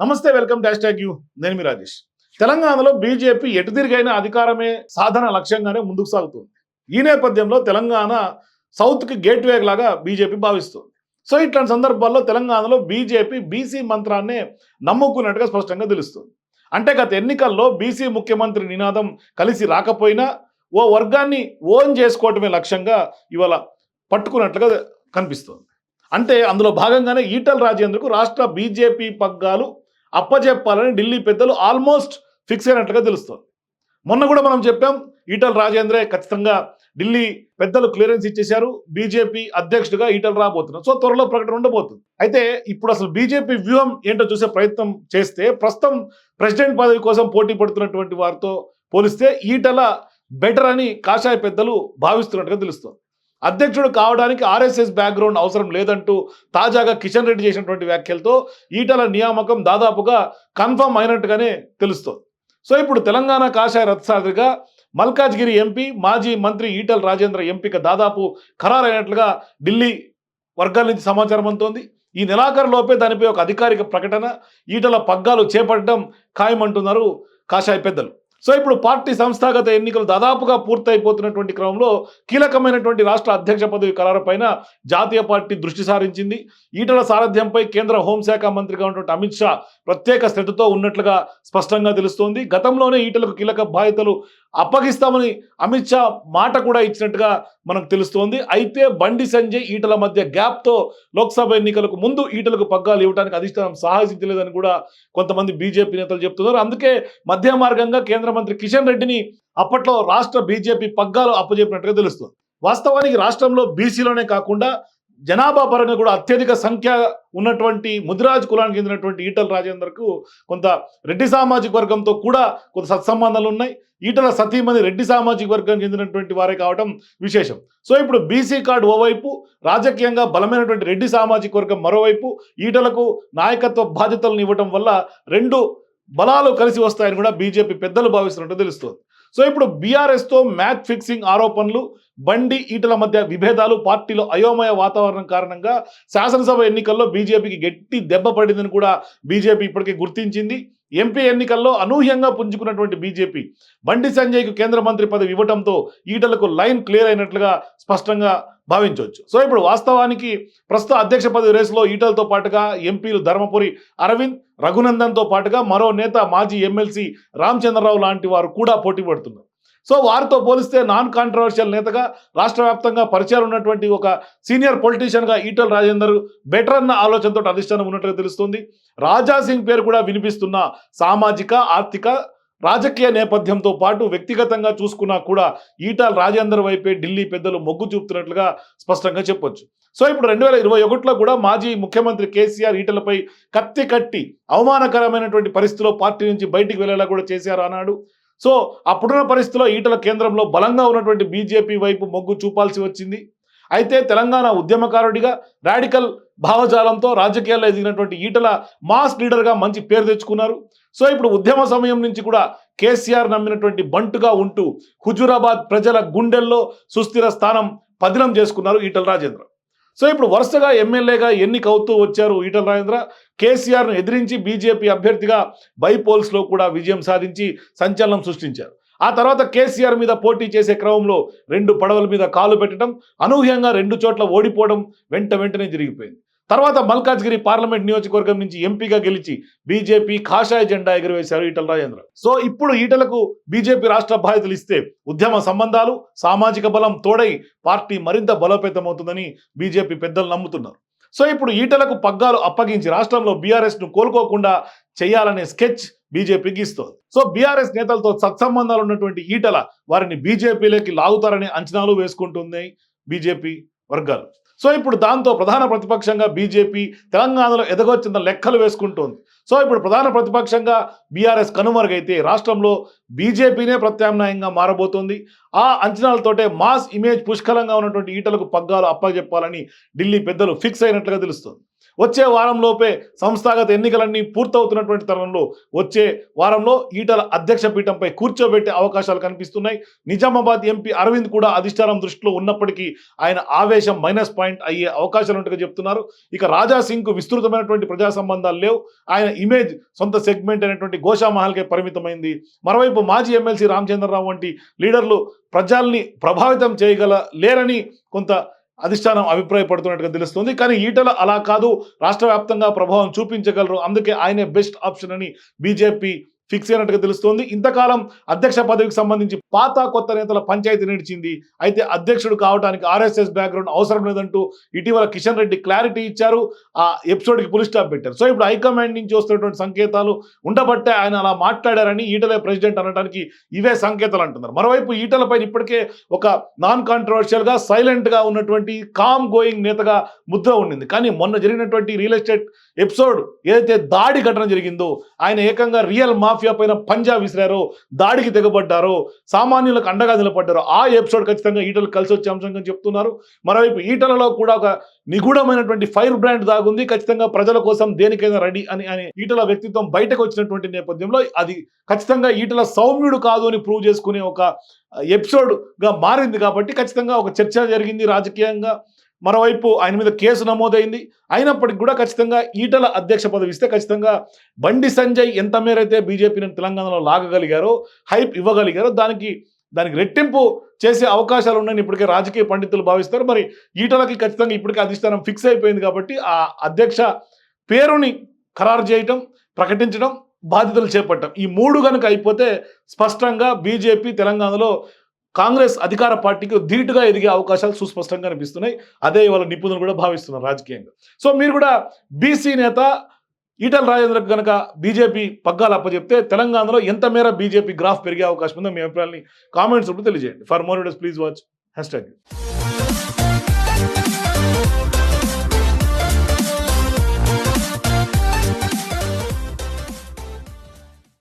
నమస్తే welcome dash tag you. నేను మీ రాజేష్. తెలంగాణలో బీజేపీ ఎటు తిరిగైన అధికారమే సాధన లక్ష్యంగానే ముందుకు సాగుతుంది. ఈ నేపథ్యంలో తెలంగాణ సౌత్కి గేట్వే లాగా బీజేపీ భావిస్తుంది. సో ఇట్లాంటి సందర్భాల్లో తెలంగాణలో బీజేపీ బీసీ మంత్రాన్నే నమ్ముకున్నట్టుగా స్పష్టంగా తెలుస్తుంది. అంటే గత ఎన్నికల్లో బీసీ ముఖ్యమంత్రి నినాదం కలిసి రాకపోయినా ఓ వర్గాన్ని ఓన్ చేసుకోవటమే లక్ష్యంగా ఇవాళ పట్టుకున్నట్లుగా కనిపిస్తుంది. అంటే అందులో భాగంగానే ఈటల రాజేంద్రకు రాష్ట్ర బీజేపీ పగ్గాలు అప్పచెప్పాలని ఢిల్లీ పెద్దలు ఆల్మోస్ట్ ఫిక్స్ అయినట్లుగా తెలుస్తుంది. మొన్న కూడా మనం చెప్పాం ఈటల రాజేంద్రే ఖచ్చితంగా ఢిల్లీ పెద్దలు క్లియరెన్స్ ఇచ్చేశారు బీజేపీ అధ్యక్షుడిగా ఈటలు రాబోతున్నారు. సో త్వరలో ప్రకటన ఉండబోతుంది. అయితే ఇప్పుడు అసలు బీజేపీ వ్యూహం ఏంటో చూసే ప్రయత్నం చేస్తే ప్రస్తుతం ప్రెసిడెంట్ పదవి కోసం పోటీ పడుతున్నటువంటి వారితో పోలిస్తే ఈటల బెటర్ అని కాషాయ పెద్దలు భావిస్తున్నట్టుగా తెలుస్తుంది. అధ్యక్షుడు కావడానికి ఆర్ఎస్ఎస్ బ్యాక్గ్రౌండ్ అవసరం లేదంటూ తాజాగా కిషన్ రెడ్డి చేసినటువంటి వ్యాఖ్యలతో ఈటల నియామకం దాదాపుగా కన్ఫర్మ్ అయినట్టుగానే తెలుస్తోంది. సో ఇప్పుడు తెలంగాణ కాషాయ రథసారిగా మల్కాజ్గిరి ఎంపీ మాజీ మంత్రి ఈటల రాజేంద్ర ఎంపిక దాదాపు ఖరారైనట్లుగా ఢిల్లీ వర్గాల నుంచి సమాచారం అందుతోంది. ఈ నెలాఖరులోపే దానిపై ఒక అధికారిక ప్రకటన ఈటల పగ్గాలు చేపట్టడం ఖాయమంటున్నారు కాషాయ పెద్దలు. సో ఇప్పుడు పార్టీ సంస్థాగత ఎన్నికలు దాదాపుగా పూర్తయిపోతున్నటువంటి క్రమంలో కీలకమైనటువంటి రాష్ట్ర అధ్యక్ష పదవి ఖరారుపైన జాతీయ పార్టీ దృష్టి సారించింది. ఈటల సారథ్యంపై కేంద్ర హోంశాఖ మంత్రిగా ఉన్నటువంటి అమిత్ షా ప్రత్యేక శ్రద్ధతో ఉన్నట్లుగా స్పష్టంగా తెలుస్తోంది. గతంలోనే ఈటలకు కీలక బాధ్యతలు అప్పగిస్తామని అమిత్ షా మాట కూడా ఇచ్చినట్టుగా మనకు తెలుస్తోంది. అయితే బండి సంజయ్ ఈటల మధ్య గ్యాప్తో లోక్సభ ఎన్నికలకు ముందు ఈటలకు పగ్గాలు ఇవ్వడానికి అధిష్టానం సాహసించలేదని కూడా కొంతమంది బీజేపీ నేతలు చెప్తున్నారు. అందుకే మధ్య మార్గంగా కేంద్ర మంత్రి కిషన్ రెడ్డిని అప్పట్లో రాష్ట్ర బీజేపీ పగ్గాలు అప్పజెప్పినట్టుగా తెలుస్తుంది. వాస్తవానికి రాష్ట్రంలో బీసీలోనే కాకుండా జనాభా పరంగా కూడా అత్యధిక సంఖ్య ఉన్నటువంటి ముదిరాజ్ కులానికి చెందినటువంటి ఈటల రాజేందర్కు కొంత రెడ్డి సామాజిక వర్గంతో కూడా కొంత సత్సంబంధాలు ఉన్నాయి. ఈటల సతీమణి రెడ్డి సామాజిక వర్గానికి చెందినటువంటి వారే కావడం విశేషం. సో ఇప్పుడు బీసీ కార్డు ఓవైపు రాజకీయంగా బలమైనటువంటి రెడ్డి సామాజిక వర్గం మరోవైపు ఈటలకు నాయకత్వ బాధ్యతలను ఇవ్వటం వల్ల రెండు బలాలు కలిసి వస్తాయని కూడా బీజేపీ పెద్దలు భావిస్తున్నట్టు తెలుస్తుంది. సో ఇప్పుడు బీఆర్ఎస్తో మ్యాచ్ ఫిక్సింగ్ ఆరోపణలు బండి ఈటల మధ్య విభేదాలు పార్టీలో అయోమయ వాతావరణం కారణంగా శాసనసభ ఎన్నికల్లో బీజేపీకి గట్టి దెబ్బ పడిందని కూడా బీజేపీ ఇప్పటికే గుర్తించింది. ఎంపీ ఎన్నికల్లో అనూహ్యంగా పుంజుకున్నటువంటి బీజేపీ బండి సంజయ్కు కేంద్ర మంత్రి పదవి ఇవ్వడంతో ఈటలకు లైన్ క్లియర్ అయినట్లుగా స్పష్టంగా భావించవచ్చు. సో ఇప్పుడు వాస్తవానికి ప్రస్తుత అధ్యక్ష పదవి రేసులో ఈటలతో పాటుగా ఎంపీలు ధర్మపురి అరవింద్ రఘునందన్తో పాటుగా మరో నేత మాజీ ఎమ్మెల్సీ రామచంద్రరావు లాంటి వారు కూడా పోటీ పడుతున్నారు. సో వారితో పోలిస్తే నాన్ కాంట్రవర్షియల్ నేతగా రాష్ట్ర వ్యాప్తంగా పరిచయం ఉన్నటువంటి ఒక సీనియర్ పొలిటీషియన్గా ఈటల రాజేందర్ బెటర్ అన్న ఆలోచనతో అధిష్టానం ఉన్నట్టుగా తెలుస్తుంది. రాజా సింగ్ పేరు కూడా వినిపిస్తున్న సామాజిక ఆర్థిక రాజకీయ నేపథ్యంతో పాటు వ్యక్తిగతంగా చూసుకున్నా కూడా ఈటల రాజేందర్ వైపే ఢిల్లీ పెద్దలు మొగ్గు చూపుతున్నట్లుగా స్పష్టంగా చెప్పొచ్చు. సో ఇప్పుడు రెండు వేల ఇరవై ఒకటిలో కూడా మాజీ ముఖ్యమంత్రి కేసీఆర్ ఈటలపై కత్తి కట్టి అవమానకరమైనటువంటి పరిస్థితిలో పార్టీ నుంచి బయటికి వెళ్ళేలా కూడా చేశారు అన్నాడు సో అప్పుడున్న పరిస్థితిలో ఈటల కేంద్రంలో బలంగా ఉన్నటువంటి బీజేపీ వైపు మొగ్గు చూపాల్సి వచ్చింది. అయితే తెలంగాణ ఉద్యమకారుడిగా రాడికల్ భావజాలంతో రాజకీయాల్లో ఎదిగినటువంటి ఈటల మాస్ లీడర్గా మంచి పేరు తెచ్చుకున్నారు. సో ఇప్పుడు ఉద్యమ సమయం నుంచి కూడా కేసీఆర్ నమ్మినటువంటి బంటుగా ఉంటూ హుజూరాబాద్ ప్రజల గుండెల్లో సుస్థిర స్థానం పదిలం చేసుకున్నారు ఈటల రాజేంద్ర. సో ఇప్పుడు వరుసగా ఎమ్మెల్యేగా ఎన్నికవుతూ వచ్చారు ఈటల రాజేంద్ర? కేసీఆర్ను ఎదిరించి బీజేపీ అభ్యర్థిగా బైపోల్స్లో కూడా విజయం సాధించి సంచలనం సృష్టించారు. ఆ తర్వాత కేసీఆర్ మీద పోటీ చేసే క్రమంలో రెండు పడవల మీద కాలు పెట్టడం అనూహ్యంగా రెండు చోట్ల ఓడిపోవడం వెంట వెంటనే జరిగిపోయింది. తర్వాత మల్కాజ్గిరి పార్లమెంట్ నియోజకవర్గం నుంచి ఎంపీగా గెలిచి బీజేపీ కాషాయ జెండా ఎగురవేశారు ఈటల రాజేంద్ర. సో ఇప్పుడు ఈటలకు బీజేపీ రాష్ట్ర బాధ్యతలు ఇస్తే ఉద్యమ సంబంధాలు సామాజిక బలం తోడై పార్టీ మరింత బలోపేతమవుతుందని బీజేపీ పెద్దలు నమ్ముతున్నారు. సో ఇప్పుడు ఈటలకు పగ్గాలు అప్పగించి రాష్ట్రంలో బీఆర్ఎస్ను కోలుకోకుండా చేయాలనే స్కెచ్ బీజేపీ గీస్తోంది సో బీఆర్ఎస్ నేతలతో సత్సంబంధాలు ఉన్నటువంటి ఈటల వారిని బీజేపీలోకి లాగుతారనే అంచనాలు వేసుకుంటుంది బీజేపీ వర్గాలు. సో ఇప్పుడు దాంతో ప్రధాన ప్రతిపక్షంగా బీజేపీ తెలంగాణలో ఎదగొచ్చిన లెక్కలు వేసుకుంటోంది. సో ఇప్పుడు ప్రధాన ప్రతిపక్షంగా బీఆర్ఎస్ కనుమరుగైతే రాష్ట్రంలో బీజేపీనే ప్రత్యామ్నాయంగా మారబోతోంది. ఆ అంచనాలతోటే మాస్ ఇమేజ్ పుష్కలంగా ఉన్నటువంటి ఈటలకు పగ్గాలు అప్పచెప్పాలని ఢిల్లీ పెద్దలు ఫిక్స్ అయినట్లుగా తెలుస్తుంది. వచ్చే వారంలోపే సంస్థాగత ఎన్నికలన్నీ పూర్తవుతున్నటువంటి తరుణంలో వచ్చే వారంలో ఈటల అధ్యక్ష పీఠంపై కూర్చోబెట్టే అవకాశాలు కనిపిస్తున్నాయి. నిజామాబాద్ ఎంపీ అరవింద్ కూడా అధిష్టానం దృష్టిలో ఉన్నప్పటికీ ఆయన ఆవేశం మైనస్ పాయింట్ అయ్యే అవకాశాలు ఉన్నట్టుగా చెప్తున్నారు. ఇక రాజా సింగ్కు విస్తృతమైనటువంటి ప్రజా సంబంధాలు లేవు. ఆయన ఇమేజ్ సొంత సెగ్మెంట్ అయినటువంటి గోషామహల్కే పరిమితమైంది. మరోవైపు మాజీ ఎమ్మెల్సీ రామచంద్రరావు వంటి లీడర్లు ప్రజల్ని ప్రభావితం చేయగల లేరని కొంత అధిష్టానం అభిప్రాయపడుతున్నట్టుగా తెలుస్తుంది. కానీ ఈటల అలా కాదు. రాష్ట్ర వ్యాప్తంగా ప్రభావం చూపించగలరు. అందుకే ఆయనే బెస్ట్ ఆప్షన్ అని బీజేపీ ఫిక్స్ అయినట్టుగా తెలుస్తోంది. ఇంతకాలం అధ్యక్ష పదవికి సంబంధించి పాత కొత్త నేతల పంచాయతీ నడిచింది అయితే అధ్యక్షుడు కావడానికి ఆర్ఎస్ఎస్ బ్యాక్గ్రౌండ్ అవసరం లేదంటూ ఇటీవల కిషన్ రెడ్డి క్లారిటీ ఇచ్చారు. ఆ ఎపిసోడ్కి పులి స్టాప్ పెట్టారు. సో ఇప్పుడు హైకమాండ్ నుంచి వస్తున్నటువంటి సంకేతాలు ఉండబట్టే ఆయన అలా మాట్లాడారని ఈటలే ప్రెసిడెంట్ అనడానికి ఇవే సంకేతాలు అంటున్నారు. మరోవైపు ఈటలపై ఇప్పటికే ఒక నాన్ కాంట్రవర్షియల్గా సైలెంట్గా ఉన్నటువంటి కామ్ గోయింగ్ నేతగా ముద్ర ఉండింది. కానీ మొన్న జరిగినటువంటి రియల్ ఎస్టేట్ ఎపిసోడ్ ఏదైతే దాడి ఘటన జరిగిందో ఆయన ఏకంగా రియల్ మాఫ్ మాఫియా పైన పంజా విసిరారో దాడికి తెగబడ్డారో సామాన్యులకు అండగా నిలబడ్డారు. ఆ ఎపిసోడ్ ఖచ్చితంగా ఈటలు కలిసి వచ్చే అంశంగా చెప్తున్నారు. మరోవైపు ఈటలలో కూడా ఒక నిగూఢమైనటువంటి ఫైర్ బ్రాండ్ దాగుంది. ఖచ్చితంగా ప్రజల కోసం దేనికైనా రెడీ అని అని ఈటల వ్యక్తిత్వం బయటకు వచ్చినటువంటి నేపథ్యంలో అది ఖచ్చితంగా ఈటల సౌమ్యుడు కాదు అని ప్రూవ్ చేసుకునే ఒక ఎపిసోడ్గా మారింది కాబట్టి ఖచ్చితంగా ఒక చర్చ జరిగింది రాజకీయంగా. మరోవైపు ఆయన మీద కేసు నమోదైంది. అయినప్పటికీ కూడా ఖచ్చితంగా ఈటల అధ్యక్ష పదవి ఇస్తే ఖచ్చితంగా బండి సంజయ్ ఎంత మేరైతే బీజేపీని తెలంగాణలో లాగగలిగారో హైప్ ఇవ్వగలిగారో దానికి దానికి రెట్టింపు చేసే అవకాశాలు ఉన్నాయని ఇప్పటికే రాజకీయ పండితులు భావిస్తారు. మరి ఈటలకి ఖచ్చితంగా ఇప్పటికే అధిష్టానం ఫిక్స్ అయిపోయింది కాబట్టి ఆ అధ్యక్ష పేరుని ఖరారు చేయటం ప్రకటించడం బాధ్యతలు చేపట్టడం ఈ మూడు కనుక అయిపోతే స్పష్టంగా బీజేపీ తెలంగాణలో కాంగ్రెస్ అధికార పార్టీకి ధీటుగా ఎదిగే అవకాశాలు సుస్పష్టంగా కనిపిస్తున్నాయి అదే ఇవాళ నిపుణులు కూడా భావిస్తున్నారు రాజకీయంగా. సో మీరు కూడా బీసీ నేత ఈటల రాజేంద్రకు కనుక బీజేపీ పగ్గాలు అప్పచెప్తే తెలంగాణలో ఎంత మేర బీజేపీ గ్రాఫ్ పెరిగే అవకాశం ఉందో మీ అభిప్రాయాన్ని కామెంట్స్ రూపంలో తెలియజేయండి. For more videos please watch hashtag